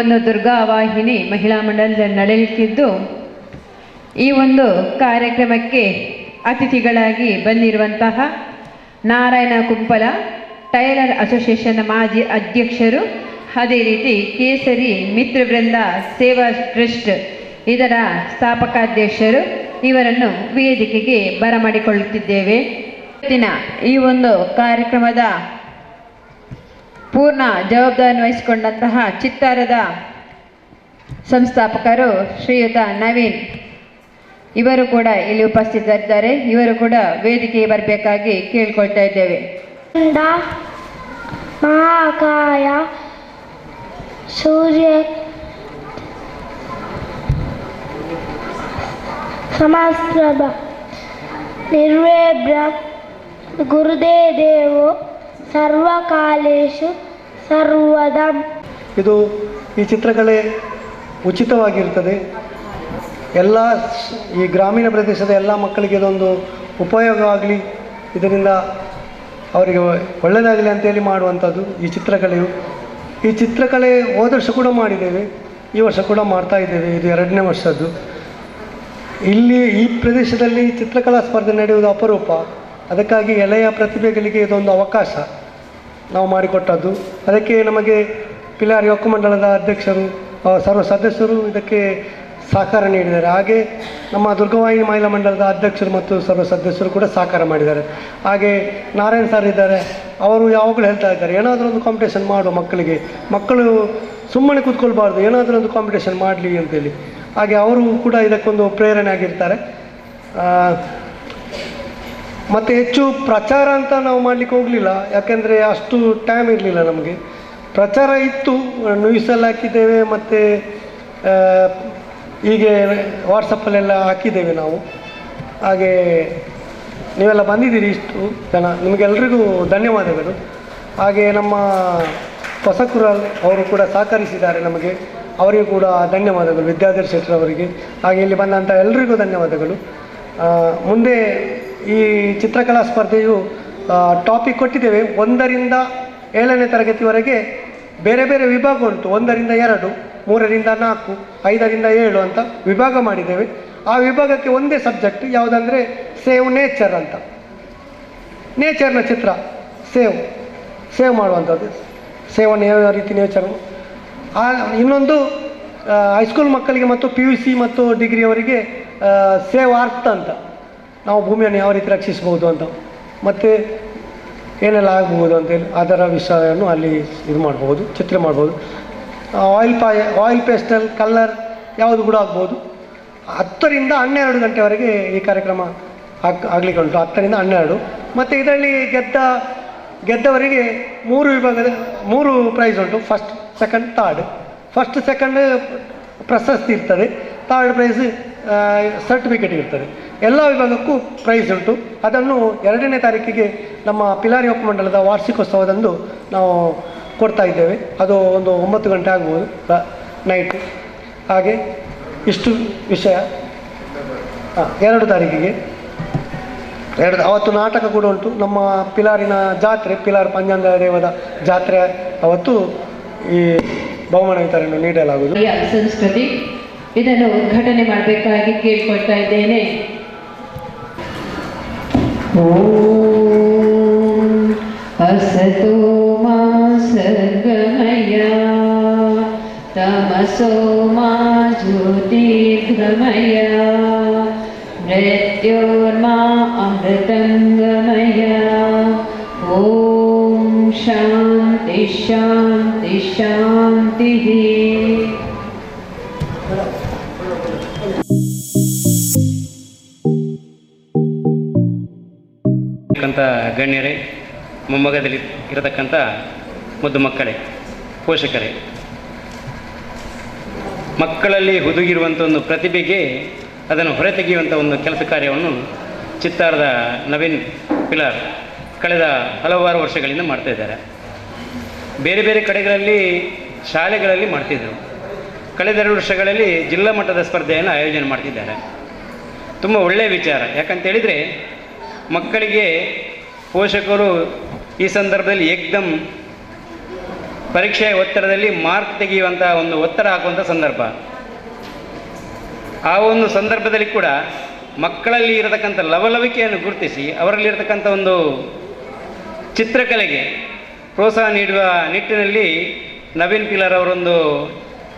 ಒಂದು ದುರ್ಗಾ ವಾಹಿನಿ ಮಹಿಳಾ ಮಂಡಲದಲ್ಲಿ ನಡೆಯುತ್ತಿದ್ದು, ಈ ಒಂದು ಕಾರ್ಯಕ್ರಮಕ್ಕೆ ಅತಿಥಿಗಳಾಗಿ ಬಂದಿರುವಂತಹ ನಾರಾಯಣ ಕುಂಪಲ, ಟೈಲರ್ ಅಸೋಸಿಯೇಷನ್ ಮಾಜಿ ಅಧ್ಯಕ್ಷರು, ಅದೇ ರೀತಿ ಕೇಸರಿ ಮಿತ್ರವೃಂದ ಸೇವಾ ಟ್ರಸ್ಟ್ ಇದರ ಸ್ಥಾಪಕಾಧ್ಯಕ್ಷರು, ಇವರನ್ನು ವೇದಿಕೆಗೆ ಬರಮಾಡಿಕೊಳ್ಳುತ್ತಿದ್ದೇವೆ. ಇವತ್ತಿನ ಈ ಒಂದು ಕಾರ್ಯಕ್ರಮದ ಪೂರ್ಣ ಜವಾಬ್ದಾರಿ ವಹಿಸಿಕೊಂಡಂತಹ ಚಿತ್ತಾರದ ಸಂಸ್ಥಾಪಕರು ಶ್ರೀಯುತ ನವೀನ್. ಇವರು ಕೂಡ ಇಲ್ಲಿ ಉಪಸ್ಥಿತರಿದ್ದಾರೆ. ಇವರು ಕೂಡ ವೇದಿಕೆಗೆ ಬರಬೇಕಾಗಿ ಕೇಳ್ಕೊಳ್ತಾ ಇದ್ದೇವೆ. ಮಹಾಕಾಯ ಸೂರ್ಯ ಸಮಸ್ಪ್ರಭ ನಿರ್ವೇಬ್ರ ಗುರುದೇ ದೇವೋ ಸರ್ವಕಾಲೇಶು ಸರ್ವದಂ. ಇದು ಈ ಚಿತ್ರಕಲೆ ಉಚಿತವಾಗಿರ್ತದೆ. ಎಲ್ಲ ಈ ಗ್ರಾಮೀಣ ಪ್ರದೇಶದ ಎಲ್ಲ ಮಕ್ಕಳಿಗೆ ಇದೊಂದು ಉಪಯೋಗ ಆಗಲಿ, ಇದರಿಂದ ಅವರಿಗೆ ಒಳ್ಳೆಯದಾಗಲಿ ಅಂತೇಳಿ ಮಾಡುವಂಥದ್ದು ಈ ಚಿತ್ರಕಲೆಯು. ಈ ಚಿತ್ರಕಲೆ ಹೋದ ವರ್ಷ ಕೂಡ ಮಾಡಿದ್ದೇವೆ, ಈ ವರ್ಷ ಕೂಡ ಮಾಡ್ತಾ ಇದ್ದೇವೆ, ಇದು ಎರಡನೇ ವರ್ಷದ್ದು. ಇಲ್ಲಿ ಈ ಪ್ರದೇಶದಲ್ಲಿ ಚಿತ್ರಕಲಾ ಸ್ಪರ್ಧೆ ನಡೆಯುವುದು ಅಪರೂಪ. ಅದಕ್ಕಾಗಿ ಎಳೆಯ ಪ್ರತಿಭೆಗಳಿಗೆ ಇದೊಂದು ಅವಕಾಶ. ನಾವು ಮಾಡಿಕೊಟ್ಟದ್ದು. ಅದಕ್ಕೆ ನಮಗೆ ಪಿಲಾರಿ ಒಕ್ಕ ಮಂಡಳದ ಅಧ್ಯಕ್ಷರು ಸರ್ವ ಸದಸ್ಯರು ಇದಕ್ಕೆ ಸಹಕಾರ ನೀಡಿದ್ದಾರೆ. ಹಾಗೆ ನಮ್ಮ ದುರ್ಗವಾಹಿನಿ ಮಹಿಳಾ ಮಂಡಲದ ಅಧ್ಯಕ್ಷರು ಮತ್ತು ಸರ್ವ ಸದಸ್ಯರು ಕೂಡ ಸಹಕಾರ ಮಾಡಿದ್ದಾರೆ. ಹಾಗೆ ನಾರಾಯಣ್ ಸರ್ ಇದ್ದಾರೆ. ಅವರು ಯಾವಾಗಲೂ ಹೇಳ್ತಾ ಇದ್ದಾರೆ, ಏನಾದರೂ ಒಂದು ಕಾಂಪಿಟೇಷನ್ ಮಾಡುವ ಮಕ್ಕಳಿಗೆ, ಮಕ್ಕಳು ಸುಮ್ಮನೆ ಕೂತ್ಕೊಳ್ಬಾರ್ದು, ಏನಾದರೂ ಒಂದು ಕಾಂಪಿಟೇಷನ್ ಮಾಡಲಿ ಅಂತೇಳಿ. ಹಾಗೆ ಅವರು ಕೂಡ ಇದಕ್ಕೊಂದು ಪ್ರೇರಣೆ ಆಗಿರ್ತಾರೆ. ಮತ್ತು ಹೆಚ್ಚು ಪ್ರಚಾರ ಅಂತ ನಾವು ಮಾಡಲಿಕ್ಕೆ ಹೋಗಲಿಲ್ಲ. ಯಾಕೆಂದರೆ ಅಷ್ಟು ಟೈಮ್ ಇರಲಿಲ್ಲ ನಮಗೆ. ಪ್ರಚಾರ ಇತ್ತು ನ್ಯೂಸಲ್ಲಿ ಹಾಕಿದ್ದೇವೆ ಮತ್ತು ಹೀಗೆ ವಾಟ್ಸಪ್ಪಲ್ಲೆಲ್ಲ ಹಾಕಿದ್ದೇವೆ ನಾವು. ಹಾಗೆ ನೀವೆಲ್ಲ ಬಂದಿದ್ದೀರಿ ಇಷ್ಟು ಜನ. ನಿಮಗೆಲ್ರಿಗೂ ಧನ್ಯವಾದಗಳು. ಹಾಗೆ ನಮ್ಮ ಹೊಸಕುರಲ್ ಅವರು ಕೂಡ ಸಹಕರಿಸಿದ್ದಾರೆ ನಮಗೆ. ಅವರಿಗೂ ಕೂಡ ಧನ್ಯವಾದಗಳು, ವಿದ್ಯಾಧರ್ ಶೆಟ್ಟರ್ ಅವರಿಗೆ. ಹಾಗೆ ಇಲ್ಲಿ ಬಂದಂಥ ಎಲ್ರಿಗೂ ಧನ್ಯವಾದಗಳು. ಮುಂದೆ ಈ ಚಿತ್ರಕಲಾ ಸ್ಪರ್ಧೆಯು ಟಾಪಿಕ್ ಕೊಟ್ಟಿದ್ದೇವೆ. ಒಂದರಿಂದ ಏಳನೇ ತರಗತಿವರೆಗೆ ಬೇರೆ ಬೇರೆ ವಿಭಾಗ ಉಂಟು. ಒಂದರಿಂದ ಎರಡು, ಮೂರರಿಂದ ನಾಲ್ಕು, ಐದರಿಂದ ಏಳು ಅಂತ ವಿಭಾಗ ಮಾಡಿದ್ದೇವೆ. ಆ ವಿಭಾಗಕ್ಕೆ ಒಂದೇ ಸಬ್ಜೆಕ್ಟ್ ಯಾವುದಂದರೆ ಸೇವ್ ನೇಚರ್ ಅಂತ. ನೇಚರ್ನ ಚಿತ್ರ, ಸೇವ್ ಸೇವ್ ಮಾಡುವಂಥದ್ದು. ಸೇವನ್ನು ಯಾವ ರೀತಿ ನೇಚರ್ ಆ, ಇನ್ನೊಂದು ಹೈಸ್ಕೂಲ್ ಮಕ್ಕಳಿಗೆ ಮತ್ತು ಪಿ ಯು ಸಿ ಮತ್ತು ಡಿಗ್ರಿಯವರಿಗೆ ಸೇವ್ ಅರ್ಥ ಅಂತ. ನಾವು ಭೂಮಿಯನ್ನು ಯಾವ ರೀತಿ ರಕ್ಷಿಸ್ಬೋದು ಅಂತ. ಮತ್ತು ಏನೆಲ್ಲ ಆಗ್ಬೋದು ಅಂತೇಳಿ ಅದರ ವಿಷಯವನ್ನು ಅಲ್ಲಿ ಇದು ಮಾಡ್ಬೋದು, ಚಿತ್ರ ಮಾಡ್ಬೋದು. ಆಯಿಲ್ ಪಾಯ ಆಯಿಲ್ ಪೇಸ್ಟಲ್ ಕಲ್ಲರ್ ಯಾವುದು ಕೂಡ ಆಗ್ಬೋದು. ಹತ್ತರಿಂದ ಹನ್ನೆರಡು ಗಂಟೆವರೆಗೆ ಈ ಕಾರ್ಯಕ್ರಮ ಆಗ, ಆಗಲಿಕ್ಕೆ ಉಂಟು. ಹತ್ತರಿಂದ ಹನ್ನೆರಡು. ಮತ್ತು ಇದರಲ್ಲಿ ಗೆದ್ದ, ಗೆದ್ದವರಿಗೆ ಮೂರು ವಿಭಾಗದ, ಮೂರು ಪ್ರೈಸ್ ಉಂಟು. First second third first second ಪ್ರಶಸ್ತಿ ಇರ್ತದೆ. ಥರ್ಡ್ ಪ್ರೈಸ್ ಸರ್ಟಿಫಿಕೇಟ್ ಇರ್ತದೆ. ಎಲ್ಲ ವಿಭಾಗಕ್ಕೂ ಪ್ರೈಸ್ ಉಂಟು. ಅದನ್ನು ಎರಡನೇ ತಾರೀಕಿಗೆ ನಮ್ಮ ಪಿಲಾರಿ ಉಪಮಂಡಲದ ವಾರ್ಷಿಕೋತ್ಸವದಂದು ನಾವು ಕೊಡ್ತಾ ಇದ್ದೇವೆ. ಅದು ಒಂದು ಒಂಬತ್ತು ಗಂಟೆ ಆಗ್ಬೋದು ನೈಟ್ ಹಾಗೆ ಇಷ್ಟು ವಿಷಯ. ಹಾಂ ಎರಡು ತಾರೀಕಿಗೆ. ಎರಡು, ಅವತ್ತು ನಾಟಕ ಕೂಡ ಉಂಟು. ನಮ್ಮ ಪಿಲಾರಿನ ಜಾತ್ರೆ ಪಿಲಾರ್ ಪಂಜಾಂಗ ದೇವದ ಜಾತ್ರೆ, ಅವತ್ತು ಈ ಬಹುಮಾನ ವಿತರಣೆ ನೀಡಲಾಗುವುದು. ಇದನ್ನು ಉದ್ಘಾಟನೆ ಮಾಡಬೇಕಾಗಿ ಕೇಳ್ಕೊಳ್ತಾ ಇದ್ದೇನೆ ಓಂ ಹಸತೋ ಮಾ ಸರ್ಗಮಯ ತಮಸೋ ಮಾ ಜ್ಯೋತಿರ್ಗಮಯ ಮೃತ್ಯೋರ್ಮಾ ಅಮೃತಂಗಮಯ ಓಂ ಶಾಂತಿ ಶಾಂತಿ ಇರತಕ್ಕಂಥ ಗಣ್ಯರೇ, ಮೊಮ್ಮಗದಲ್ಲಿ ಇರತಕ್ಕಂಥ ಮುದ್ದು ಮಕ್ಕಳೇ, ಪೋಷಕರೇ. ಮಕ್ಕಳಲ್ಲಿ ಹುದುಗಿರುವಂಥ ಒಂದು ಪ್ರತಿಭೆಗೆ ಅದನ್ನು ಹೊರತೆಗೆಯುವಂಥ ಒಂದು ಕೆಲಸ ಕಾರ್ಯವನ್ನು ಚಿತ್ತಾರದ ನವೀನ್ ಪಿಲಾರ್ ಕಳೆದ ಹಲವಾರು ವರ್ಷಗಳಿಂದ ಮಾಡ್ತಾಯಿದ್ದಾರೆ ಬೇರೆ ಬೇರೆ ಕಡೆಗಳಲ್ಲಿ, ಶಾಲೆಗಳಲ್ಲಿ ಮಾಡ್ತಿದ್ದರು ಕಳೆದ ಎರಡು ವರ್ಷಗಳಲ್ಲಿ ಜಿಲ್ಲಾ ಮಟ್ಟದ ಸ್ಪರ್ಧೆಯನ್ನು ಆಯೋಜನೆ ಮಾಡ್ತಿದ್ದಾರೆ. ತುಂಬ ಒಳ್ಳೆಯ ವಿಚಾರ. ಯಾಕಂತೇಳಿದರೆ ಮಕ್ಕಳಿಗೆ ಪೋಷಕರು ಈ ಸಂದರ್ಭದಲ್ಲಿ ಏಕ್ದಮ್ ಪರೀಕ್ಷೆಯ ಒತ್ತಡದಲ್ಲಿ ಮಾರ್ಕ್ ತೆಗೆಯುವಂಥ ಒಂದು ಒತ್ತಡ ಹಾಕುವಂಥ ಸಂದರ್ಭ. ಆ ಒಂದು ಸಂದರ್ಭದಲ್ಲಿ ಕೂಡ ಮಕ್ಕಳಲ್ಲಿ ಇರತಕ್ಕಂಥ ಲವಲವಿಕೆಯನ್ನು ಗುರುತಿಸಿ ಅವರಲ್ಲಿರತಕ್ಕಂಥ ಒಂದು ಚಿತ್ರಕಲೆಗೆ ಪ್ರೋತ್ಸಾಹ ನೀಡುವ ನಿಟ್ಟಿನಲ್ಲಿ ನವೀನ್ ಪಿಲ್ಲರ್ ಅವರೊಂದು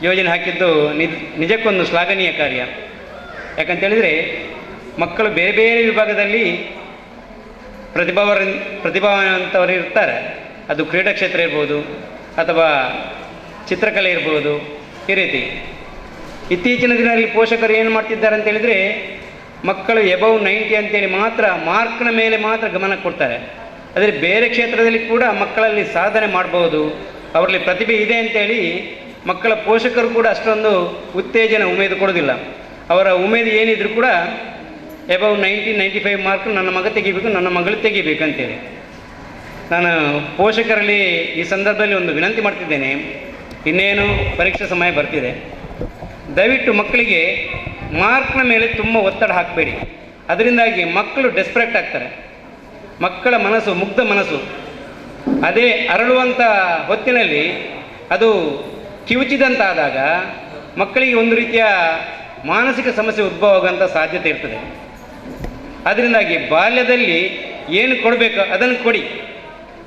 ಯೋಜನೆ ಹಾಕಿದ್ದು ನಿಜ, ನಿಜಕ್ಕೊಂದು ಶ್ಲಾಘನೀಯ ಕಾರ್ಯ. ಯಾಕಂತೇಳಿದರೆ ಮಕ್ಕಳು ಬೇರೆ ಬೇರೆ ವಿಭಾಗದಲ್ಲಿ ಪ್ರತಿಭಾವರ ಪ್ರತಿಭಾವಂತವರು ಇರ್ತಾರೆ. ಅದು ಕ್ರೀಡಾ ಕ್ಷೇತ್ರ ಇರ್ಬೋದು ಅಥವಾ ಚಿತ್ರಕಲೆ ಇರ್ಬೋದು, ಈ ರೀತಿ. ಇತ್ತೀಚಿನ ದಿನದಲ್ಲಿ ಪೋಷಕರು ಏನು ಮಾಡ್ತಿದ್ದಾರೆ ಅಂತ ಹೇಳಿದರೆ, ಮಕ್ಕಳು ಎಬವ್ ನೈಂಟಿ ಅಂತೇಳಿ ಮಾತ್ರ ಮಾರ್ಕ್ನ ಮೇಲೆ ಮಾತ್ರ ಗಮನ ಕೊಡ್ತಾರೆ. ಆದರೆ ಬೇರೆ ಕ್ಷೇತ್ರದಲ್ಲಿ ಕೂಡ ಮಕ್ಕಳಲ್ಲಿ ಸಾಧನೆ ಮಾಡ್ಬೋದು. ಅವರಲ್ಲಿ ಪ್ರತಿಭೆ ಇದೆ ಅಂತೇಳಿ ಮಕ್ಕಳ ಪೋಷಕರು ಕೂಡ ಅಷ್ಟೊಂದು ಉತ್ತೇಜನ ಉಮೇದು ಕೊಡೋದಿಲ್ಲ ಅವರ ಉಮೇದು ಏನಿದ್ರು ಕೂಡ above ninety ninety five mark ನನ್ನ ಮಗ ತೆಗಿಬೇಕು, ನನ್ನ ಮಗಳು ತೆಗಿಬೇಕು ಅಂತೇಳಿ. ನಾನು ಪೋಷಕರಲ್ಲಿ ಈ ಸಂದರ್ಭದಲ್ಲಿ ಒಂದು ವಿನಂತಿ ಮಾಡ್ತಿದ್ದೇನೆ. ಇನ್ನೇನು ಪರೀಕ್ಷೆ ಸಮಯ ಬರ್ತಿದೆ. ದಯವಿಟ್ಟು ಮಕ್ಕಳಿಗೆ ಮಾರ್ಕ್ನ ಮೇಲೆ ತುಂಬ ಒತ್ತಡ ಹಾಕಬೇಡಿ. ಅದರಿಂದಾಗಿ ಮಕ್ಕಳು ಡೆಸ್ಪ್ರೆಕ್ಟ್ ಆಗ್ತಾರೆ. ಮಕ್ಕಳ ಮನಸ್ಸು, ಮುಗ್ಧ ಮನಸ್ಸು. ಅದೇ ಅರಳುವಂಥ ಹೊತ್ತಿನಲ್ಲಿ ಅದು ಕಿವುಚಿದಂತಾದಾಗ ಮಕ್ಕಳಿಗೆ ಒಂದು ರೀತಿಯ ಮಾನಸಿಕ ಸಮಸ್ಯೆ ಉದ್ಭವ ಆಗುವಂಥ ಸಾಧ್ಯತೆ ಇರ್ತದೆ. ಅದರಿಂದಾಗಿ ಬಾಲ್ಯದಲ್ಲಿ ಏನು ಕೊಡಬೇಕು ಅದನ್ನು ಕೊಡಿ.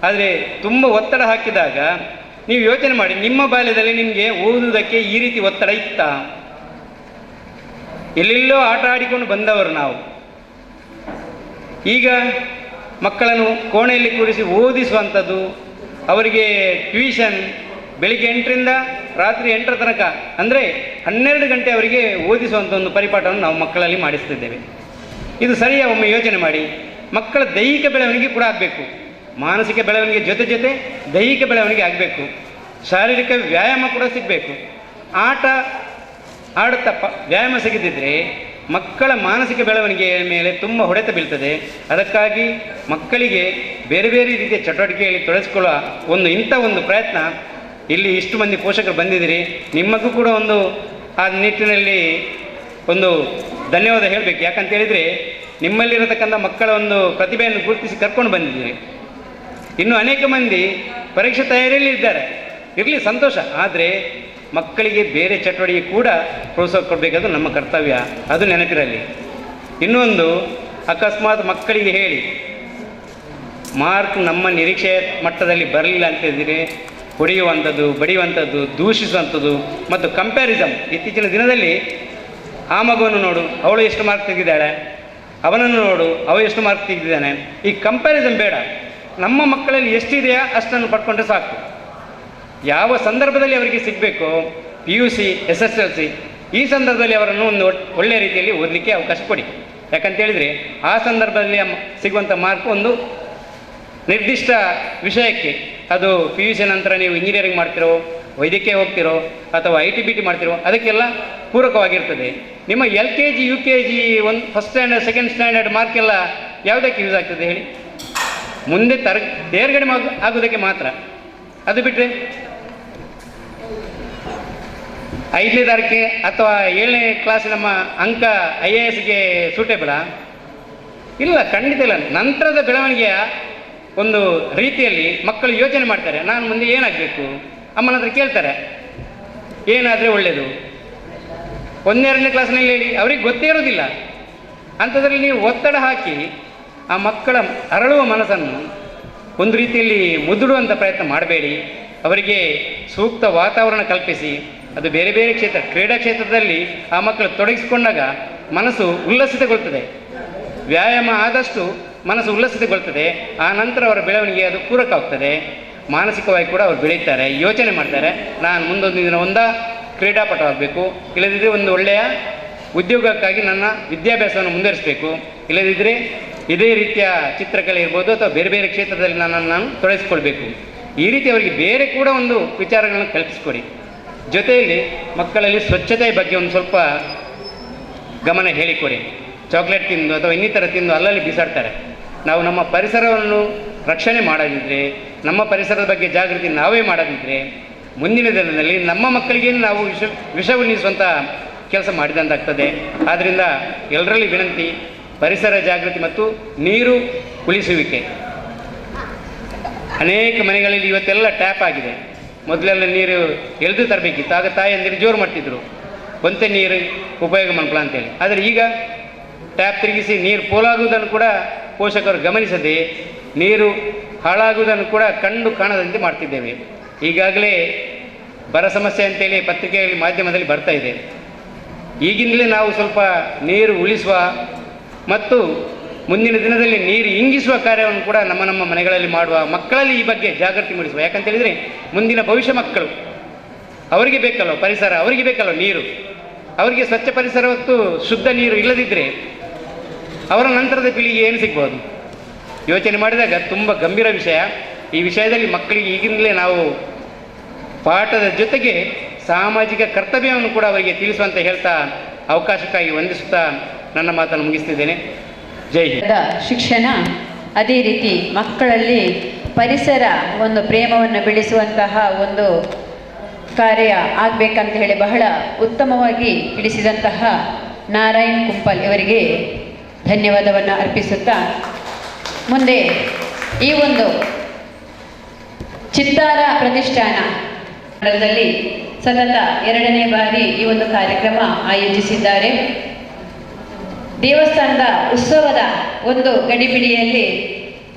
ಆದರೆ ತುಂಬ ಒತ್ತಡ ಹಾಕಿದಾಗ ನೀವು ಯೋಚನೆ ಮಾಡಿ, ನಿಮ್ಮ ಬಾಲ್ಯದಲ್ಲಿ ನಿಮಗೆ ಓದುವುದಕ್ಕೆ ಈ ರೀತಿ ಒತ್ತಡ ಇತ್ತಾ? ಎಲ್ಲೆಲ್ಲೋ ಆಟ ಆಡಿಕೊಂಡು ಬಂದವರು ನಾವು. ಈಗ ಮಕ್ಕಳನ್ನು ಕೋಣೆಯಲ್ಲಿ ಕೂರಿಸಿ ಓದಿಸುವಂಥದ್ದು ಅವರಿಗೆ ಟ್ಯೂಷನ್ ಬೆಳಿಗ್ಗೆ ಎಂಟರಿಂದ ರಾತ್ರಿ ಎಂಟರ ತನಕ, ಅಂದರೆ ಹನ್ನೆರಡು ಗಂಟೆ ಅವರಿಗೆ ಓದಿಸುವಂಥ ಒಂದು ಪರಿಪಾಠವನ್ನು ನಾವು ಮಕ್ಕಳಲ್ಲಿ ಮಾಡಿಸ್ತಿದ್ದೇವೆ. ಇದು ಸರಿಯಾ ಒಮ್ಮೆ ಯೋಚನೆ ಮಾಡಿ. ಮಕ್ಕಳ ದೈಹಿಕ ಬೆಳವಣಿಗೆ ಕೂಡ ಆಗಬೇಕು. ಮಾನಸಿಕ ಬೆಳವಣಿಗೆ ಜೊತೆ ಜೊತೆ ದೈಹಿಕ ಬೆಳವಣಿಗೆ ಆಗಬೇಕು. ಶಾರೀರಿಕ ವ್ಯಾಯಾಮ ಕೂಡ ಸಿಗಬೇಕು. ಆಟ ಆಡುತ್ತಾ ಪ, ವ್ಯಾಯಾಮ ಸಿಗದಿದ್ದರೆ ಮಕ್ಕಳ ಮಾನಸಿಕ ಬೆಳವಣಿಗೆಯ ಮೇಲೆ ತುಂಬ ಹೊಡೆತ ಬೀಳ್ತದೆ. ಅದಕ್ಕಾಗಿ ಮಕ್ಕಳಿಗೆ ಬೇರೆ ಬೇರೆ ರೀತಿಯ ಚಟುವಟಿಕೆಯಲ್ಲಿ ತೊಡಸ್ಕೊಳ್ಳುವ ಒಂದು ಇಂಥ ಒಂದು ಪ್ರಯತ್ನ ಇಲ್ಲಿ ಇಷ್ಟು ಮಂದಿ ಪೋಷಕರು ಬಂದಿದ್ದೀರಿ. ನಿಮಗೂ ಕೂಡ ಒಂದು ಆ ನಿಟ್ಟಿನಲ್ಲಿ ಒಂದು ಧನ್ಯವಾದ ಹೇಳಬೇಕು. ಯಾಕಂತ ಹೇಳಿದರೆ ನಿಮ್ಮಲ್ಲಿರತಕ್ಕಂಥ ಮಕ್ಕಳ ಒಂದು ಪ್ರತಿಭೆಯನ್ನು ಗುರುತಿಸಿ ಕರ್ಕೊಂಡು ಬಂದಿದ್ದೀರಿ. ಇನ್ನು ಅನೇಕ ಮಂದಿ ಪರೀಕ್ಷೆ ತಯಾರಿಯಲ್ಲಿ ಇದ್ದಾರೆ. ಇರಲಿ ಸಂತೋಷ. ಆದರೆ ಮಕ್ಕಳಿಗೆ ಬೇರೆ ಚಟುವಟಿಕೆ ಕೂಡ ಪ್ರೋತ್ಸಾಹ ಕೊಡಬೇಕಾದ ನಮ್ಮ ಕರ್ತವ್ಯ. ಅದು ನೆನಪಿರಲಿ. ಇನ್ನೊಂದು, ಅಕಸ್ಮಾತ್ ಮಕ್ಕಳಿಗೆ ಹೇಳಿ, ಮಾರ್ಕ್ ನಮ್ಮ ನಿರೀಕ್ಷೆಯ ಮಟ್ಟದಲ್ಲಿ ಬರಲಿಲ್ಲ ಅಂತ ಹೇಳಿದರೆ ಹೊಡೆಯುವಂಥದ್ದು, ಬಡಿಯುವಂಥದ್ದು, ದೂಷಿಸುವಂಥದ್ದು ಮತ್ತು ಕಂಪ್ಯಾರಿಸಮ್ ಇತ್ತೀಚಿನ ದಿನದಲ್ಲಿ ಆ ಮಗುವನ್ನು ನೋಡು, ಅವಳು ಎಷ್ಟು ಮಾರ್ಕ್ ತೆಗೆದಿದ್ದಾಳೆ? ಅವನನ್ನು ನೋಡು ಅವ ಎಷ್ಟು ಮಾರ್ಕ್ ತೆಗೆದಿದ್ದಾನೆ? ಈ ಕಂಪ್ಯಾರಿಸನ್ ಬೇಡ. ನಮ್ಮ ಮಕ್ಕಳಲ್ಲಿ ಎಷ್ಟಿದೆಯಾ ಅಷ್ಟನ್ನು ಪಡ್ಕೊಂಡ್ರೆ ಸಾಕು. ಯಾವ ಸಂದರ್ಭದಲ್ಲಿ ಅವರಿಗೆ ಸಿಗಬೇಕು? P U C S S L C ಈ ಸಂದರ್ಭದಲ್ಲಿ ಅವರನ್ನು ಒಂದು ಒಳ್ಳೆ ರೀತಿಯಲ್ಲಿ ಓದಲಿಕ್ಕೆ ಅವಕಾಶ ಕೊಡಿ. ಯಾಕಂತೇಳಿದರೆ, ಆ ಸಂದರ್ಭದಲ್ಲಿ ಸಿಗುವಂಥ ಮಾರ್ಕ್ ಒಂದು ನಿರ್ದಿಷ್ಟ ವಿಷಯಕ್ಕೆ. ಅದು ಪಿ ಯು ಸಿ ನಂತರ ನೀವು ಇಂಜಿನಿಯರಿಂಗ್ ಮಾಡ್ತಿರೋ, ವೈದ್ಯಕೀಯ ಹೋಗ್ತಿರೋ, ಅಥವಾ ಐ ಟಿ ಬಿ ಟಿ ಮಾಡ್ತಿರೋ, ಅದಕ್ಕೆಲ್ಲ ಪೂರಕವಾಗಿರ್ತದೆ. ನಿಮ್ಮ L K G U K G ಒಂದು first standard second standard mark ಎಲ್ಲ ಯಾವುದಕ್ಕೆ ಯೂಸ್ ಆಗ್ತದೆ ಹೇಳಿ? ಮುಂದೆ ತರ, ತೇರ್ಗಡೆ ಆಗೋದಕ್ಕೆ ಮಾತ್ರ. ಅದು ಬಿಟ್ಟರೆ ಐದನೇ ತಾರೀಕೆ ಅಥವಾ ಏಳನೇ ಕ್ಲಾಸ್ ನಮ್ಮ ಅಂಕ ಐ ಎ ಎಸ್ಗೆ ಸೂಟೇಬಲಾ ಇಲ್ಲ, ಖಂಡಿತ ಇಲ್ಲ. ನಂತರದ ಬೆಳವಣಿಗೆಯ ಒಂದು ರೀತಿಯಲ್ಲಿ ಮಕ್ಕಳು ಯೋಚನೆ ಮಾಡ್ತಾರೆ. ನಾನು ಮುಂದೆ ಏನಾಗಬೇಕು? ಅಮ್ಮನ ಹತ್ರ ಕೇಳ್ತಾರೆ. ಏನಾದರೆ ಒಳ್ಳೆಯದು ಒಂದೆರಡನೇ ಕ್ಲಾಸ್ನಲ್ಲಿ ಹೇಳಿ, ಅವ್ರಿಗೆ ಗೊತ್ತೇ ಇರೋದಿಲ್ಲ. ಅಂಥದ್ರಲ್ಲಿ ನೀವು ಒತ್ತಡ ಹಾಕಿ ಆ ಮಕ್ಕಳ ಅರಳುವ ಮನಸ್ಸನ್ನು ಒಂದು ರೀತಿಯಲ್ಲಿ ಮುದುಡುವಂಥ ಪ್ರಯತ್ನ ಮಾಡಬೇಡಿ. ಅವರಿಗೆ ಸೂಕ್ತ ವಾತಾವರಣ ಕಲ್ಪಿಸಿ, ಅದು ಬೇರೆ ಬೇರೆ ಕ್ಷೇತ್ರ, ಕ್ರೀಡಾ ಕ್ಷೇತ್ರದಲ್ಲಿ ಆ ಮಕ್ಕಳು ತೊಡಗಿಸಿಕೊಂಡಾಗ ಮನಸ್ಸು ಉಲ್ಲಸಿತಗೊಳ್ತದೆ. ವ್ಯಾಯಾಮ ಆದಷ್ಟು ಮನಸ್ಸು ಉಲ್ಲಸಿತಗೊಳ್ತದೆ. ಆ ನಂತರ ಅವರ ಬೆಳವಣಿಗೆ ಅದು ಪೂರಕ ಆಗ್ತದೆ ಮಾನಸಿಕವಾಗಿ ಕೂಡ ಅವರು ಬೆಳೀತಾರೆ. ಯೋಚನೆ ಮಾಡ್ತಾರೆ. ನಾನು ಮುಂದೊಂದು ದಿನ ಒಂದ ಕ್ರೀಡಾಪಟು ಆಗಬೇಕು ಇಲ್ಲದಿದ್ದರೆ ಒಂದು ಒಳ್ಳೆಯ ಉದ್ಯೋಗಕ್ಕಾಗಿ ನನ್ನ ವಿದ್ಯಾಭ್ಯಾಸವನ್ನು ಮುಂದುವರಿಸಬೇಕು. ಇಲ್ಲದಿದ್ದರೆ ಇದೇ ರೀತಿಯ ಚಿತ್ರಕಲೆ ಇರ್ಬೋದು ಅಥವಾ ಬೇರೆ ಬೇರೆ ಕ್ಷೇತ್ರದಲ್ಲಿ ನನ್ನನ್ನು ನಾನು ತೊಡಗಿಸ್ಕೊಳ್ಬೇಕು. ಈ ರೀತಿ ಅವರಿಗೆ ಬೇರೆ ಕೂಡ ಒಂದು ವಿಚಾರಗಳನ್ನು ಕಲ್ಪಿಸ್ಕೊಡಿ. ಜೊತೆಯಲ್ಲಿ ಮಕ್ಕಳಲ್ಲಿ ಸ್ವಚ್ಛತೆಯ ಬಗ್ಗೆ ಒಂದು ಸ್ವಲ್ಪ ಗಮನ ಹೇಳಿಕೊಡಿ. ಚಾಕ್ಲೇಟ್ ತಿಂದು ಅಥವಾ ಇನ್ನಿತರ ತಿಂದು ಅಲ್ಲಲ್ಲಿ ಬಿಸಾಡ್ತಾರೆ. ನಾವು ನಮ್ಮ ಪರಿಸರವನ್ನು ರಕ್ಷಣೆ ಮಾಡದಿದ್ದರೆ ನಮ್ಮ ಪರಿಸರದ ಬಗ್ಗೆ ಜಾಗೃತಿ ನಾವೇ ಮಾಡದಿದ್ದರೆ ಮುಂದಿನ ದಿನದಲ್ಲಿ ನಮ್ಮ ಮಕ್ಕಳಿಗೆ ನಾವು ವಿಷ ವಿಷ ಉಣ್ಣಿಸುವಂಥ ಕೆಲಸ ಮಾಡಿದಂತಾಗ್ತದೆ. ಆದ್ದರಿಂದ ಎಲ್ಲರಲ್ಲಿ ವಿನಂತಿ, ಪರಿಸರ ಜಾಗೃತಿ ಮತ್ತು ನೀರು ಉಳಿಸುವಿಕೆ. ಅನೇಕ ಮನೆಗಳಲ್ಲಿ ಇವತ್ತೆಲ್ಲ ಟ್ಯಾಪ್ ಆಗಿದೆ. ಮೊದಲೆಲ್ಲ ನೀರು ಎಳೆದು ತರಬೇಕಿತ್ತು. ಆಗ ತಾಯಂದಿರು ಜೋರು ಮಾಡ್ತಿದ್ರು. ಒಂತೆ ನೀರು ಉಪಯೋಗ ಮಾಡ್ಕೊಳ್ಳ ಅಂತೇಳಿ. ಆದರೆ ಈಗ ಟ್ಯಾಪ್ ತಿರುಗಿಸಿ ನೀರು ಪೋಲಾಗುವುದನ್ನು ಕೂಡ ಪೋಷಕರು ಗಮನಿಸದೆ ನೀರು ಹಾಳಾಗುವುದನ್ನು ಕೂಡ ಕಂಡು ಕಾಣದಂತೆ ಮಾಡ್ತಿದ್ದೇವೆ. ಈಗಾಗಲೇ ಬರ ಸಮಸ್ಯೆ ಅಂತೇಳಿ ಪತ್ರಿಕೆಯಲ್ಲಿ ಮಾಧ್ಯಮದಲ್ಲಿ ಬರ್ತಾ ಇದೆ. ಈಗಿಂದಲೇ ನಾವು ಸ್ವಲ್ಪ ನೀರು ಉಳಿಸುವ ಮತ್ತು ಮುಂದಿನ ದಿನದಲ್ಲಿ ನೀರು ಇಂಗಿಸುವ ಕಾರ್ಯವನ್ನು ಕೂಡ ನಮ್ಮ ನಮ್ಮ ಮನೆಗಳಲ್ಲಿ ಮಾಡುವ, ಮಕ್ಕಳಲ್ಲಿ ಈ ಬಗ್ಗೆ ಜಾಗೃತಿ ಮೂಡಿಸುವ. ಯಾಕಂತ ಹೇಳಿದರೆ ಮುಂದಿನ ಭವಿಷ್ಯ ಮಕ್ಕಳು. ಅವರಿಗೆ ಬೇಕಲ್ಲ ಪರಿಸರ, ಅವರಿಗೆ ಬೇಕಲ್ಲ ನೀರು? ಅವರಿಗೆ ಸ್ವಚ್ಛ ಪರಿಸರ ಹೊತ್ತು ಶುದ್ಧ ನೀರು ಇಲ್ಲದಿದ್ದರೆ ಅವರ ನಂತರದ ಪೀಳಿಗೆ ಏನು ಸಿಗ್ಬೋದು? ಯೋಚನೆ ಮಾಡಿದಾಗ ತುಂಬ ಗಂಭೀರ ವಿಷಯ. ಈ ವಿಷಯದಲ್ಲಿ ಮಕ್ಕಳಿಗೆ ಈಗಿಂದಲೇ ನಾವು ಪಾಠದ ಜೊತೆಗೆ ಸಾಮಾಜಿಕ ಕರ್ತವ್ಯವನ್ನು ಕೂಡ ಅವರಿಗೆ ತಿಳಿಸುವಂತೆ ಹೇಳ್ತಾ ಅವಕಾಶಕ್ಕಾಗಿ ವಂದಿಸುತ್ತಾ ನನ್ನ ಮಾತನ್ನು ಮುಗಿಸ್ತಿದ್ದೇನೆ. ಜೈ ಶಿಕ್ಷಣ ಅದೇ ರೀತಿ ಮಕ್ಕಳಲ್ಲಿ ಪರಿಸರ ಒಂದು ಪ್ರೇಮವನ್ನು ಬೆಳೆಸುವಂತಹ ಒಂದು ಕಾರ್ಯ ಆಗಬೇಕಂತ ಹೇಳಿ ಬಹಳ ಉತ್ತಮವಾಗಿ ತಿಳಿಸಿದಂತಹ ನಾರಾಯಣ್ ಕುಂಪಲ್ ಇವರಿಗೆ ಧನ್ಯವಾದವನ್ನು ಅರ್ಪಿಸುತ್ತಾ ಮುಂದೆ ಈ ಒಂದು ಚಿತ್ತಾರ ಪ್ರತಿಷ್ಠಾನ. ಸತತ ಎರಡನೇ ಬಾರಿ ಈ ಒಂದು ಕಾರ್ಯಕ್ರಮ ಆಯೋಜಿಸಿದ್ದಾರೆ. ದೇವಸ್ಥಾನದ ಉತ್ಸವದ ಒಂದು ಗಡಿಬಿಡಿಯಲ್ಲಿ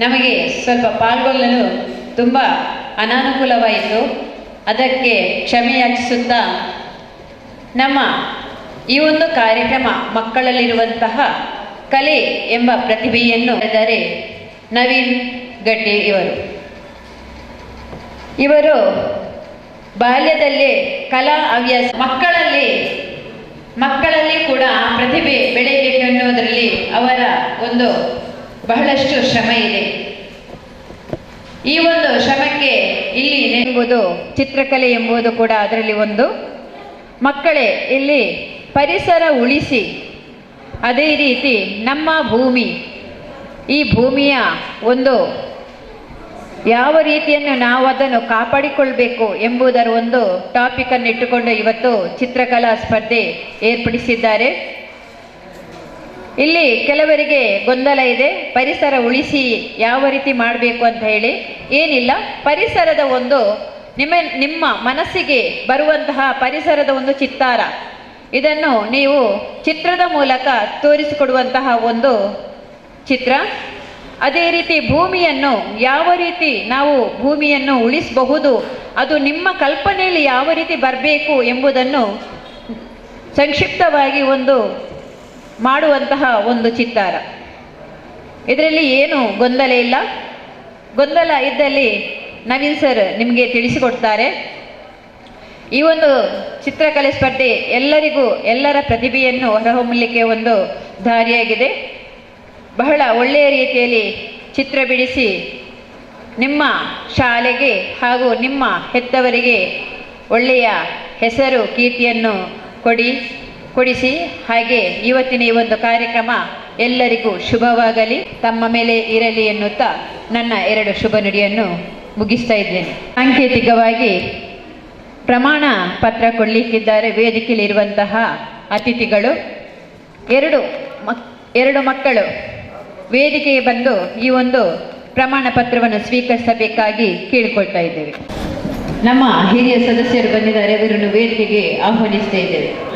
ನಮಗೆ ಸ್ವಲ್ಪ ಪಾಲ್ಗೊಳ್ಳಲು ತುಂಬ ಅನಾನುಕೂಲವಾಯಿತು. ಅದಕ್ಕೆ ಕ್ಷಮೆಯಾಚಿಸುತ್ತಾ ನಮ್ಮ ಈ ಒಂದು ಕಾರ್ಯಕ್ರಮ ಮಕ್ಕಳಲ್ಲಿರುವಂತಹ ಕಲೆ ಎಂಬ ಪ್ರತಿಭೆಯನ್ನು ನವೀನ್ ಗಡ್ಡೆ ಇವರು. ಇವರು ಬಾಲ್ಯದಲ್ಲಿ ಕಲಾ ಹವ್ಯಾಸ, ಮಕ್ಕಳಲ್ಲಿ ಮಕ್ಕಳಲ್ಲಿ ಕೂಡ ಪ್ರತಿಭೆ ಬೆಳೆಯಬೇಕು ಎನ್ನುವುದರಲ್ಲಿ ಅವರ ಒಂದು ಬಹಳಷ್ಟು ಶ್ರಮ ಇದೆ. ಈ ಒಂದು ಶ್ರಮಕ್ಕೆ ಇಲ್ಲಿ ಎಂಬುದು ಚಿತ್ರಕಲೆ ಎಂಬುದು ಕೂಡ ಅದರಲ್ಲಿ ಒಂದು. ಮಕ್ಕಳೇ, ಇಲ್ಲಿ ಪರಿಸರ ಉಳಿಸಿ, ಅದೇ ರೀತಿ ನಮ್ಮ ಭೂಮಿ. ಈ ಭೂಮಿಯ ಒಂದು ಯಾವ ರೀತಿಯನ್ನು ನಾವು ಅದನ್ನು ಕಾಪಾಡಿಕೊಳ್ಬೇಕು ಎಂಬುದರ ಒಂದು ಟಾಪಿಕ್ ಅನ್ನು ಇಟ್ಟುಕೊಂಡು ಇವತ್ತು ಚಿತ್ರಕಲಾ ಸ್ಪರ್ಧೆ ಏರ್ಪಡಿಸಿದ್ದಾರೆ. ಇಲ್ಲಿ ಕೆಲವರಿಗೆ ಗೊಂದಲ ಇದೆ. ಪರಿಸರ ಉಳಿಸಿ ಯಾವ ರೀತಿ ಮಾಡಬೇಕು ಅಂತ ಹೇಳಿ ಏನಿಲ್ಲ. ಪರಿಸರದ ಒಂದು ನಿಮ್ಮ ನಿಮ್ಮ ಮನಸ್ಸಿಗೆ ಬರುವಂತಹ ಪರಿಸರದ ಒಂದು ಚಿತ್ತಾರ. ಇದನ್ನು ನೀವು ಚಿತ್ರದ ಮೂಲಕ ತೋರಿಸಿಕೊಡುವಂತಹ ಒಂದು ಚಿತ್ರ. ಅದೇ ರೀತಿ ಭೂಮಿಯನ್ನು ಯಾವ ರೀತಿ ನಾವು ಭೂಮಿಯನ್ನು ಉಳಿಸಬಹುದು, ಅದು ನಿಮ್ಮ ಕಲ್ಪನೆಯಲ್ಲಿ ಯಾವ ರೀತಿ ಬರಬೇಕು ಎಂಬುದನ್ನು ಸಂಕ್ಷಿಪ್ತವಾಗಿ ಒಂದು ಮಾಡುವಂತಹ ಒಂದು ಚಿತ್ತಾರ. ಇದರಲ್ಲಿ ಏನು ಗೊಂದಲ ಇಲ್ಲ. ಗೊಂದಲ ಇದ್ದಲ್ಲಿ ನವೀನ್ ಸರ್ ನಿಮಗೆ ತಿಳಿಸಿಕೊಡ್ತಾರೆ. ಈ ಒಂದು ಚಿತ್ರಕಲೆ ಸ್ಪರ್ಧೆ ಎಲ್ಲರಿಗೂ, ಎಲ್ಲರ ಪ್ರತಿಭೆಯನ್ನು ಹೊರಹೊಮ್ಮಲಿಕ್ಕೆ ಒಂದು ದಾರಿಯಾಗಿದೆ. ಬಹಳ ಒಳ್ಳೆಯ ರೀತಿಯಲ್ಲಿ ಚಿತ್ರ ಬಿಡಿಸಿ ನಿಮ್ಮ ಶಾಲೆಗೆ ಹಾಗೂ ನಿಮ್ಮ ಹೆತ್ತವರಿಗೆ ಒಳ್ಳೆಯ ಹೆಸರು, ಕೀರ್ತಿಯನ್ನು ಕೊಡಿ, ಕೊಡಿಸಿ. ಹಾಗೆ ಇವತ್ತಿನ ಈ ಒಂದು ಕಾರ್ಯಕ್ರಮ ಎಲ್ಲರಿಗೂ ಶುಭವಾಗಲಿ. ತಮ್ಮ ಮೇಲೆ ಇರಲಿ ಎನ್ನುತ್ತಾ ನನ್ನ ಎರಡು ಶುಭ ನುಡಿಯನ್ನು ಮುಗಿಸ್ತಾ ಇದ್ದೇನೆ. ಸಾಂಕೇತಿಕವಾಗಿ ಪ್ರಮಾಣ ಪತ್ರ ಕೊಡಲಿಕ್ಕಿದ್ದಾರೆ. ವೇದಿಕೆಯಲ್ಲಿರುವಂತಹ ಅತಿಥಿಗಳು, ಎರಡು ಮಕ್, ಎರಡು ಮಕ್ಕಳು. ವೇದಿಕೆಗೆ ಬಂದು ಈ ಒಂದು ಪ್ರಮಾಣ ಪತ್ರವನ್ನು ಸ್ವೀಕರಿಸಬೇಕಾಗಿ ಕೇಳಿಕೊಳ್ತಾ ಇದ್ದೇವೆ. ನಮ್ಮ ಹಿರಿಯ ಸದಸ್ಯರು ಬಂದಿದ್ದಾರೆ ಇವರನ್ನು ವೇದಿಕೆಗೆ ಆಹ್ವಾನಿಸ್ತಾ ಇದ್ದೇವೆ.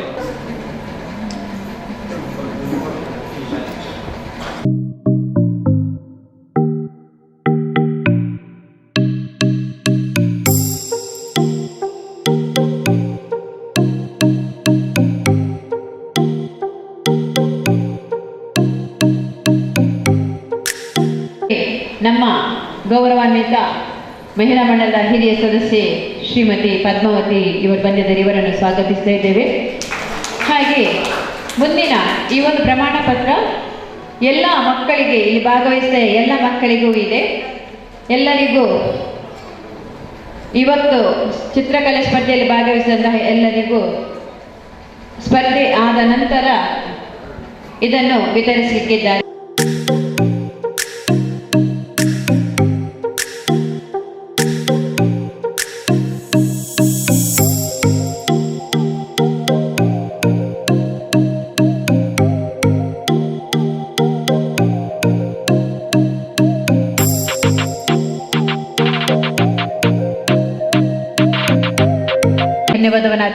ಮಹಿಳಾ ಮಂಡಲದ ಹಿರಿಯ ಸದಸ್ಯೆ ಶ್ರೀಮತಿ ಪದ್ಮಾವತಿ ಇವರು ಬಂದಿದ್ದಾರೆ. ಇವರನ್ನು ಸ್ವಾಗತಿಸ್ತಾ ಇದ್ದೇವೆ. ಹಾಗೆ ಮುಂದಿನ ಈ ಒಂದು ಪ್ರಮಾಣ ಪತ್ರ ಎಲ್ಲ ಮಕ್ಕಳಿಗೆ, ಇಲ್ಲಿ ಭಾಗವಹಿಸಿದ ಎಲ್ಲ ಮಕ್ಕಳಿಗೂ ಇದೆ. ಎಲ್ಲರಿಗೂ ಇವತ್ತು ಚಿತ್ರಕಲೆ ಸ್ಪರ್ಧೆಯಲ್ಲಿ ಭಾಗವಹಿಸಿದಂತಹ ಎಲ್ಲರಿಗೂ ಸ್ಪರ್ಧೆ ಆದ ನಂತರ ಇದನ್ನು ವಿತರಿಸಲಿಕ್ಕಿದ್ದಾರೆ.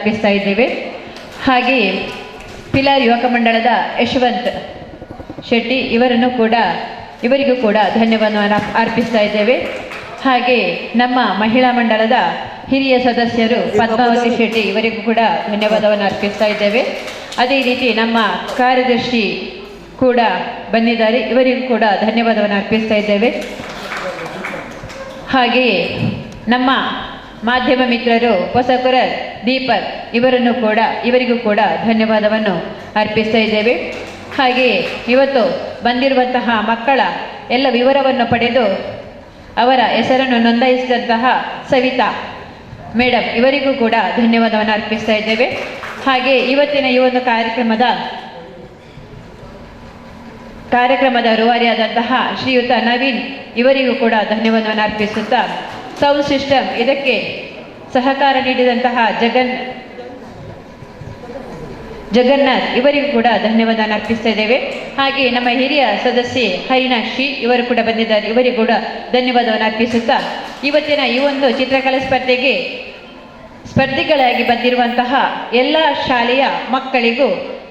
ಅರ್ಪಿಸ್ತಾ ಇದ್ದೇವೆ. ಹಾಗೆಯೇ ಪಿಲಾರ್ ಯುವಕ ಮಂಡಳದ ಯಶವಂತ್ ಶೆಟ್ಟಿ ಇವರನ್ನು ಕೂಡ ಇವರಿಗೂ ಕೂಡ ಧನ್ಯವಾದವನ್ನು ಅರ್ಪ್- ಅರ್ಪಿಸ್ತಾ ಇದ್ದೇವೆ. ಹಾಗೆ ನಮ್ಮ ಮಹಿಳಾ ಮಂಡಳದ ಹಿರಿಯ ಸದಸ್ಯರು ಪದ್ಮಾವತಿ ಶೆಟ್ಟಿ ಇವರಿಗೂ ಕೂಡ ಧನ್ಯವಾದವನ್ನು ಅರ್ಪಿಸ್ತಾ ಇದ್ದೇವೆ. ಅದೇ ರೀತಿ ನಮ್ಮ ಕಾರ್ಯದರ್ಶಿ ಕೂಡ ಬಂದಿದ್ದಾರೆ. ಇವರಿಗೂ ಕೂಡ ಧನ್ಯವಾದವನ್ನು ಅರ್ಪಿಸ್ತಾ ಇದ್ದೇವೆ. ಹಾಗೆಯೇ ನಮ್ಮ ಮಾಧ್ಯಮ ಮಿತ್ರರು ಹೊಸಕುರ ದೀಪಕ್, ಇವರನ್ನು ಕೂಡ, ಇವರಿಗೂ ಕೂಡ ಧನ್ಯವಾದವನ್ನು ಅರ್ಪಿಸ್ತಾ ಇದ್ದೇವೆ. ಹಾಗೆಯೇ ಇವತ್ತು ಬಂದಿರುವಂತಹ ಮಕ್ಕಳ ಎಲ್ಲ ವಿವರವನ್ನು ಪಡೆದು ಅವರ ಹೆಸರನ್ನು ನೋಂದಾಯಿಸಿದಂತಹ ಸವಿತಾ ಮೇಡಮ್ ಇವರಿಗೂ ಕೂಡ ಧನ್ಯವಾದವನ್ನು ಅರ್ಪಿಸ್ತಾ ಇದ್ದೇವೆ. ಹಾಗೆ ಇವತ್ತಿನ ಈ ಒಂದು ಕಾರ್ಯಕ್ರಮದ ಕಾರ್ಯಕ್ರಮದ ರೂವಾರಿಯಾದಂತಹ ಶ್ರೀಯುತ ನವೀನ್, ಇವರಿಗೂ ಕೂಡ ಧನ್ಯವಾದವನ್ನು ಅರ್ಪಿಸುತ್ತಾ ಸೌಂಡ್ ಸಿಸ್ಟಮ್, ಇದಕ್ಕೆ ಸಹಕಾರ ನೀಡಿದಂತಹ ಜಗನ್, ಜಗನ್ನಾಥ್ ಇವರಿಗೂ ಕೂಡ ಧನ್ಯವಾದವನ್ನು ಅರ್ಪಿಸ್ತಾ ಇದ್ದೇವೆ. ಹಾಗೆ ನಮ್ಮ ಹಿರಿಯ ಸದಸ್ಯೆ ಹರಿಣಾಕ್ಷಿ ಇವರು ಕೂಡ ಬಂದಿದ್ದಾರೆ. ಇವರಿಗೂ ಕೂಡ ಧನ್ಯವಾದವನ್ನು ಅರ್ಪಿಸುತ್ತಾ, ಇವತ್ತಿನ ಈ ಒಂದು ಚಿತ್ರಕಲೆ ಸ್ಪರ್ಧೆಗೆ ಸ್ಪರ್ಧಿಗಳಾಗಿ ಬಂದಿರುವಂತಹ ಎಲ್ಲ ಶಾಲೆಯ ಮಕ್ಕಳಿಗೂ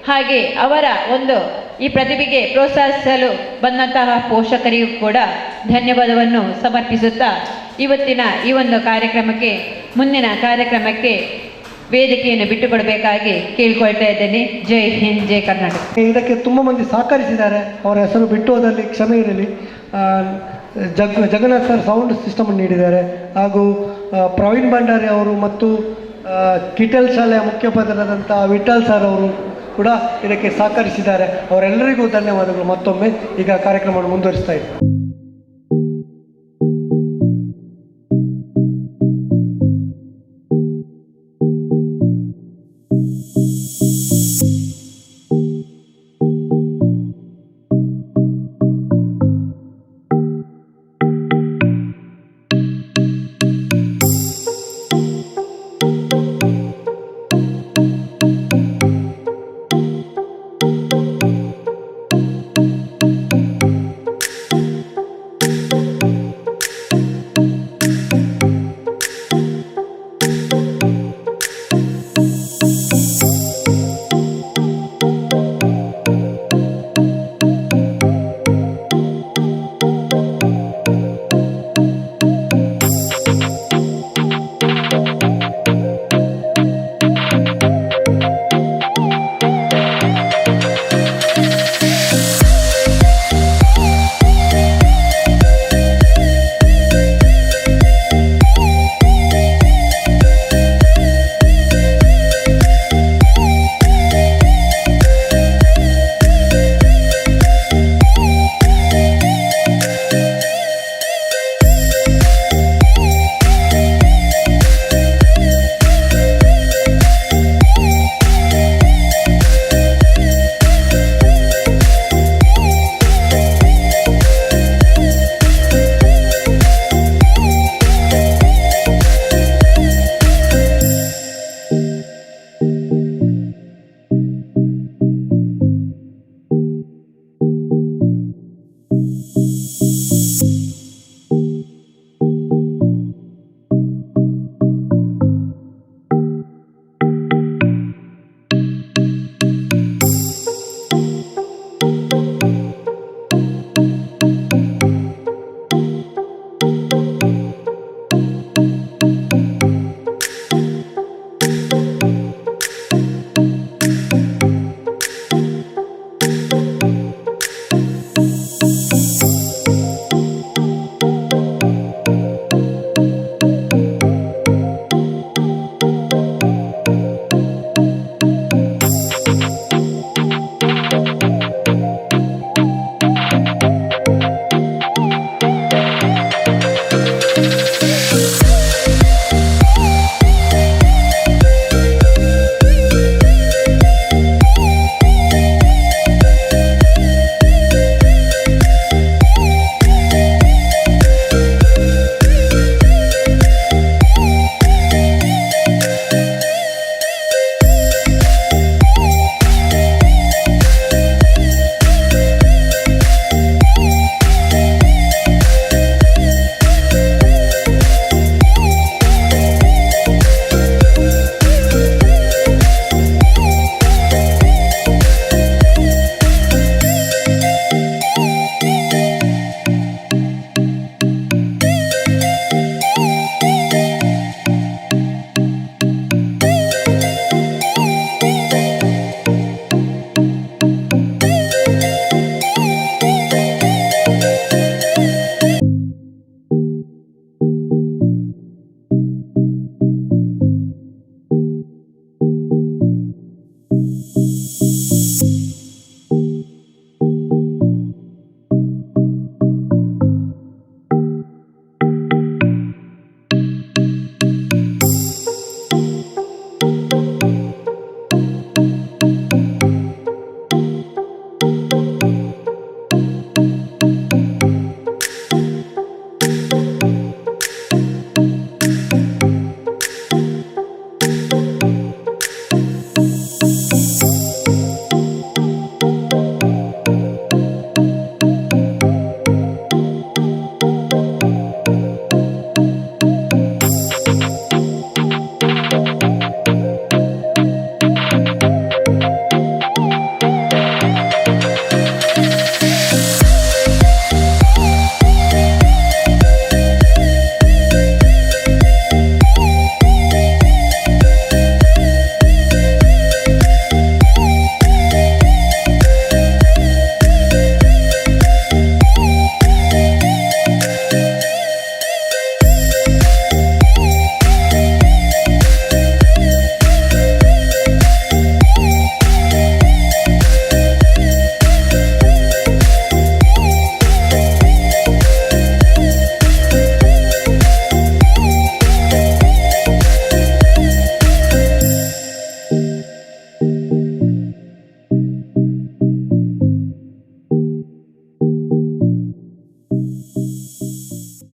ಹಾಗೆ ಅವರ ಒಂದು ಈ ಪ್ರತಿಭೆಗೆ ಪ್ರೋತ್ಸಾಹಿಸಲು ಬಂದಂತಹ ಪೋಷಕರಿಗೂ ಕೂಡ ಧನ್ಯವಾದವನ್ನು ಸಮರ್ಪಿಸುತ್ತಾ ಇವತ್ತಿನ ಈ ಒಂದು ಕಾರ್ಯಕ್ರಮಕ್ಕೆ, ಮುಂದಿನ ಕಾರ್ಯಕ್ರಮಕ್ಕೆ ವೇದಿಕೆಯನ್ನು ಬಿಟ್ಟುಕೊಡಬೇಕಾಗಿ ಕೇಳ್ಕೊಳ್ತಾ ಇದ್ದೇನೆ. ಜೈ ಹಿಂದ್, ಜೈ ಕರ್ನಾಟಕ. ಇದಕ್ಕೆ ತುಂಬ ಮಂದಿ ಸಹಕರಿಸಿದ್ದಾರೆ. ಅವರ ಹೆಸರು ಬಿಟ್ಟು ಹೋದಲ್ಲಿ ಕ್ಷಮೆ ಇರಲಿ. Jag, Jagannath sir sound system ನೀಡಿದ್ದಾರೆ. ಹಾಗೂ ಪ್ರವೀಣ್ ಭಂಡಾರಿ ಅವರು ಮತ್ತು ಕಿಟಲ್ ಶಾಲೆಯ ಮುಖ್ಯೋಪಾಧ್ಯಾಯರಾದಂಥ ವಿಠಲ್ ಸರ್ ಅವರು ಕೂಡ ಇದಕ್ಕೆ ಸಹಕರಿಸಿದ್ದಾರೆ. ಅವರೆಲ್ಲರಿಗೂ ಧನ್ಯವಾದಗಳು. ಮತ್ತೊಮ್ಮೆ ಈಗ ಕಾರ್ಯಕ್ರಮವನ್ನು ಮುಂದುವರಿಸ್ತಾ ಇದ್ದಾರೆ